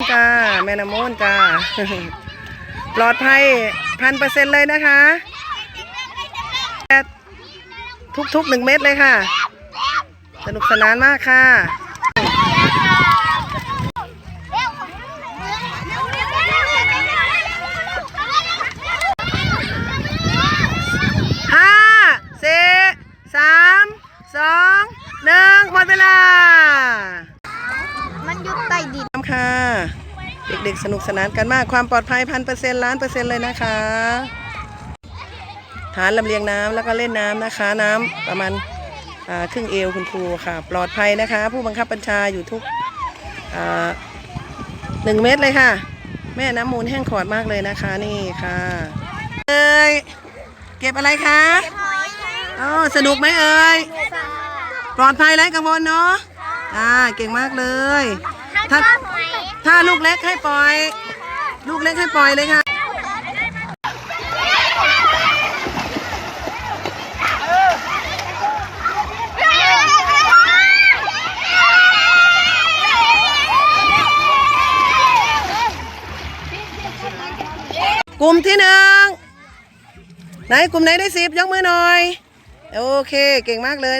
จ้าแม่น้ำมูนจ้า ปลอดภัยพันเปอร์เซ็นต์เลยนะคะทุกๆหนึ่งเม็ดเลยค่ะ สนุกสนานมากค่ะห้าสี่สามสองหนึ่งหมดเวลา มันอยู่ใต้ดิน น้ำ ค่ะ เด็กๆสนุกสนานกันมากความปลอดภัยพันเปอร์เซ็นต์ล้านเปอร์เซ็นต์เลยนะคะ ฐานลำเลียงน้ำแล้วก็เล่นน้ำนะคะ น้ำประมาณครึ่งเอวคุณครูค่ะ ปลอดภัยนะคะ ผู้บังคับบัญชาอยู่ทุกหนึ่งเมตรเลยค่ะ แม่น้ำมูลแห้งขอดมากเลยนะคะนี่ค่ะเอ้ยเก็บอะไรคะอ๋อสนุกไหมเอ่ยปลอดภัยไร้กังวลเนาะอ่าเก่งมากเลย ถ้าถ้าลูกเล็กให้ปล่อย ลูกเล็กให้ปล่อยเลยค่ะกลุ่มที่หนึ่งไหนกลุ่มไหนได้สิบยกมือหน่อย โอเค เก่งมากเลย